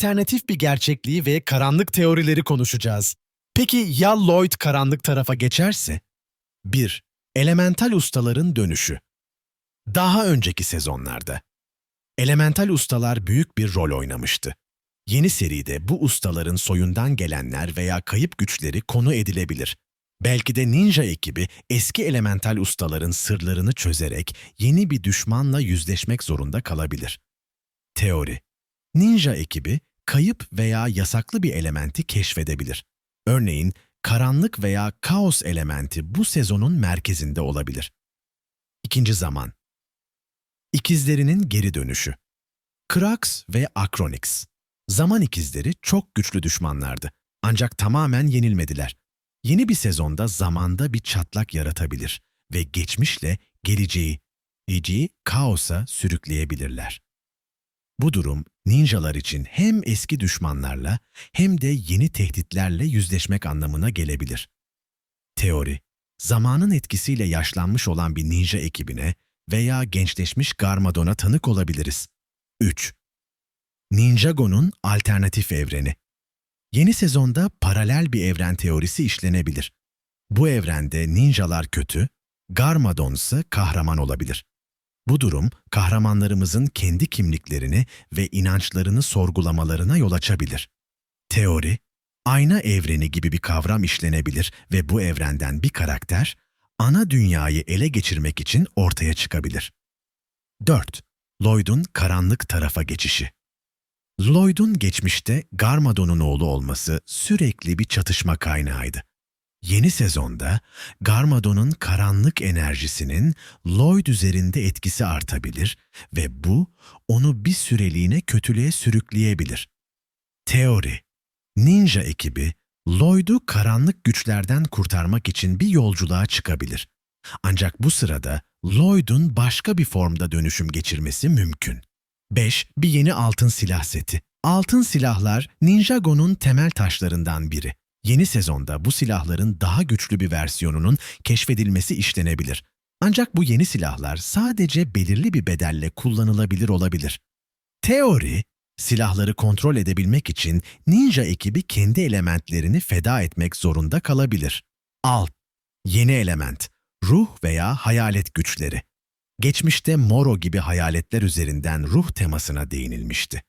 alternatif bir gerçekliği ve karanlık teorileri konuşacağız. Peki ya Lloyd karanlık tarafa geçerse? 1. Elemental ustaların dönüşü. Daha önceki sezonlarda elemental ustalar büyük bir rol oynamıştı. Yeni seride bu ustaların soyundan gelenler veya kayıp güçleri konu edilebilir. Belki de ninja ekibi eski elemental ustaların sırlarını çözerek yeni bir düşmanla yüzleşmek zorunda kalabilir. Teori Ninja ekibi kayıp veya yasaklı bir elementi keşfedebilir. Örneğin karanlık veya kaos elementi bu sezonun merkezinde olabilir. İkinci zaman İkizlerinin geri dönüşü Krax ve Akronix Zaman ikizleri çok güçlü düşmanlardı. Ancak tamamen yenilmediler. Yeni bir sezonda zamanda bir çatlak yaratabilir ve geçmişle geleceği, geleceği kaosa sürükleyebilirler. Bu durum ninjalar için hem eski düşmanlarla hem de yeni tehditlerle yüzleşmek anlamına gelebilir. Teori, zamanın etkisiyle yaşlanmış olan bir ninja ekibine veya gençleşmiş Garmadon'a tanık olabiliriz. 3. Ninjago'nun alternatif evreni. Yeni sezonda paralel bir evren teorisi işlenebilir. Bu evrende ninjalar kötü, Garmadon ise kahraman olabilir. Bu durum kahramanlarımızın kendi kimliklerini ve inançlarını sorgulamalarına yol açabilir. Teori, ayna evreni gibi bir kavram işlenebilir ve bu evrenden bir karakter ana dünyayı ele geçirmek için ortaya çıkabilir. 4. Lloyd'un karanlık tarafa geçişi. Lloyd'un geçmişte Garmadon'un oğlu olması sürekli bir çatışma kaynağıydı. Yeni sezonda Garmadon'un karanlık enerjisinin Lloyd üzerinde etkisi artabilir ve bu onu bir süreliğine kötülüğe sürükleyebilir. Teori Ninja ekibi Lloyd'u karanlık güçlerden kurtarmak için bir yolculuğa çıkabilir. Ancak bu sırada Lloyd'un başka bir formda dönüşüm geçirmesi mümkün. 5. Bir yeni altın silah seti. Altın silahlar Ninjago'nun temel taşlarından biri. Yeni sezonda bu silahların daha güçlü bir versiyonunun keşfedilmesi işlenebilir. Ancak bu yeni silahlar sadece belirli bir bedelle kullanılabilir olabilir. Teori, silahları kontrol edebilmek için ninja ekibi kendi elementlerini feda etmek zorunda kalabilir. Alt, yeni element, ruh veya hayalet güçleri. Geçmişte Moro gibi hayaletler üzerinden ruh temasına değinilmişti.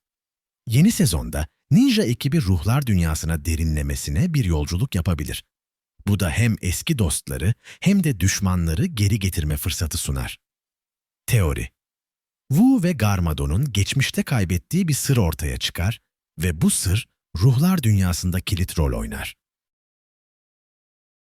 Yeni sezonda ninja ekibi ruhlar dünyasına derinlemesine bir yolculuk yapabilir. Bu da hem eski dostları hem de düşmanları geri getirme fırsatı sunar. Teori Wu ve Garmadon'un geçmişte kaybettiği bir sır ortaya çıkar ve bu sır ruhlar dünyasında kilit rol oynar.